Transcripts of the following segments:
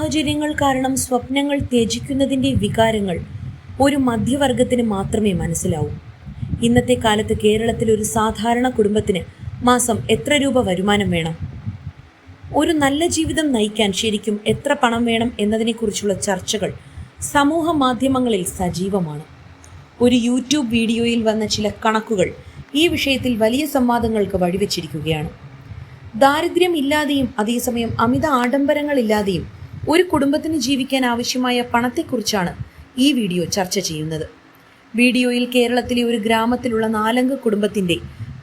സാഹചര്യങ്ങൾ കാരണം സ്വപ്നങ്ങൾ ത്യജിക്കുന്നതിന്റെ വികാരങ്ങൾ ഒരു മധ്യവർഗത്തിന് മാത്രമേ മനസ്സിലാവൂ. ഇന്നത്തെ കാലത്ത് കേരളത്തിൽ ഒരു സാധാരണ കുടുംബത്തിന് മാസം എത്ര രൂപ വരുമാനം വേണം? ഒരു നല്ല ജീവിതം നയിക്കാൻ ശരിക്കും എത്ര പണം വേണം എന്നതിനെക്കുറിച്ചുള്ള ചർച്ചകൾ സമൂഹ മാധ്യമങ്ങളിൽ സജീവമാണ്. ഒരു യൂട്യൂബ് വീഡിയോയിൽ വന്ന ചില കണക്കുകൾ ഈ വിഷയത്തിൽ വലിയ സംവാദങ്ങൾക്ക് വഴിവെച്ചിരിക്കുകയാണ്. ദാരിദ്ര്യം ഇല്ലാതെയും അതേസമയം അമിത ആഡംബരങ്ങളില്ലാതെയും ഒരു കുടുംബത്തിന് ജീവിക്കാൻ ആവശ്യമായ പണത്തെക്കുറിച്ചാണ് ഈ വീഡിയോ ചർച്ച ചെയ്യുന്നത്. വീഡിയോയിൽ കേരളത്തിലെ ഒരു ഗ്രാമത്തിലുള്ള നാലംഗ കുടുംബത്തിന്റെ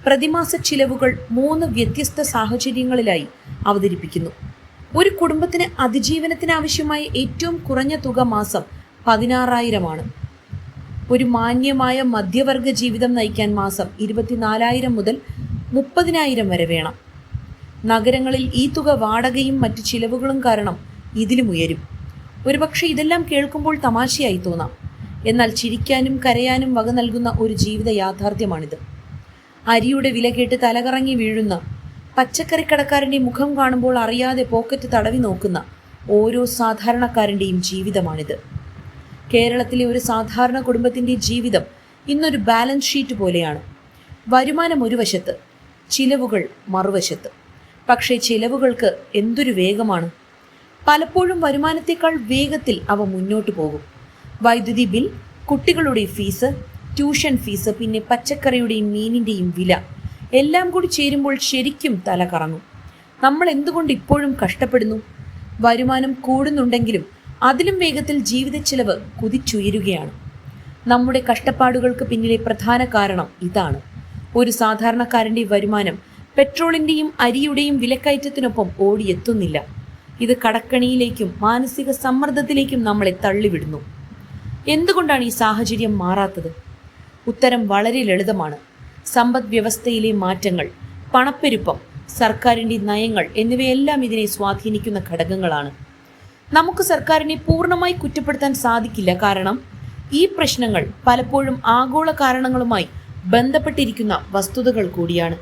പ്രതിമാസ ചിലവുകൾ മൂന്ന് വ്യത്യസ്ത സാഹചര്യങ്ങളിലായി അവതരിപ്പിക്കുന്നു. ഒരു കുടുംബത്തിന് അതിജീവനത്തിനാവശ്യമായ ഏറ്റവും കുറഞ്ഞ തുക മാസം പതിനാറായിരമാണ്. ഒരു മാന്യമായ മധ്യവർഗ ജീവിതം നയിക്കാൻ മാസം ഇരുപത്തിനാലായിരം മുതൽ മുപ്പതിനായിരം വരെ വേണം. നഗരങ്ങളിൽ ഈ തുക വാടകയും മറ്റു ചിലവുകളും കാരണം ഇതിലും ഉയരും. ഒരുപക്ഷെ ഇതെല്ലാം കേൾക്കുമ്പോൾ തമാശയായി തോന്നാം. എന്നാൽ ചിരിക്കാനും കരയാനും വക നൽകുന്ന ഒരു ജീവിത യാഥാർത്ഥ്യമാണിത്. അരിയുടെ വില കേട്ട് തലകറങ്ങി വീഴുന്ന പച്ചക്കറിക്കടക്കാരന്റെ മുഖം കാണുമ്പോൾ അറിയാതെ പോക്കറ്റ് തടവി നോക്കുന്ന ഓരോ സാധാരണക്കാരന്റെയും ജീവിതമാണിത്. കേരളത്തിലെ ഒരു സാധാരണ കുടുംബത്തിന്റെ ജീവിതം ഇന്നൊരു ബാലൻസ് ഷീറ്റ് പോലെയാണ്. വരുമാനം ഒരു വശത്ത് ചിലവുകൾ മറുവശത്ത്. പക്ഷേ ചിലവുകൾക്ക് എന്തൊരു വേഗമാണ്? പലപ്പോഴും വരുമാനത്തേക്കാൾ വേഗത്തിൽ അവ മുന്നോട്ട് പോകും. വൈദ്യുതി ബിൽ കുട്ടികളുടെ ഫീസ് ട്യൂഷൻ ഫീസ് പിന്നെ പച്ചക്കറിയുടെയും മീനിന്റെയും വില എല്ലാം കൂടി ചേരുമ്പോൾ ശരിക്കും തല കറങ്ങും. നമ്മൾ എന്തുകൊണ്ട് ഇപ്പോഴും കഷ്ടപ്പെടുന്നു? വരുമാനം കൂടുന്നുണ്ടെങ്കിലും അതിലും വേഗത്തിൽ ജീവിത ചെലവ് കുതിച്ചുയരുകയാണ്. നമ്മുടെ കഷ്ടപ്പാടുകൾക്ക് പിന്നിലെ പ്രധാന കാരണം ഇതാണ്. ഒരു സാധാരണക്കാരന്റെ വരുമാനം പെട്രോളിന്റെയും അരിയുടെയും വിലക്കയറ്റത്തിനൊപ്പം ഓടിയെത്തുന്നില്ല. ഇത് കടക്കണിയിലേക്കും മാനസിക സമ്മർദ്ദത്തിലേക്കും നമ്മളെ തള്ളിവിടുന്നു. എന്തുകൊണ്ടാണ് ഈ സാഹചര്യം മാറാത്തത്? ഉത്തരം വളരെ ലളിതമാണ്. സമ്പദ് വ്യവസ്ഥയിലെ മാറ്റങ്ങൾ പണപ്പെരുപ്പം സർക്കാരിന്റെ നയങ്ങൾ എന്നിവയെല്ലാം ഇതിനെ സ്വാധീനിക്കുന്ന ഘടകങ്ങളാണ്. നമുക്ക് സർക്കാരിനെ പൂർണമായി കുറ്റപ്പെടുത്താൻ സാധിക്കില്ല കാരണം ഈ പ്രശ്നങ്ങൾ പലപ്പോഴും ആഗോള കാരണങ്ങളുമായി ബന്ധപ്പെട്ടിരിക്കുന്ന വസ്തുതകൾ കൂടിയാണ്.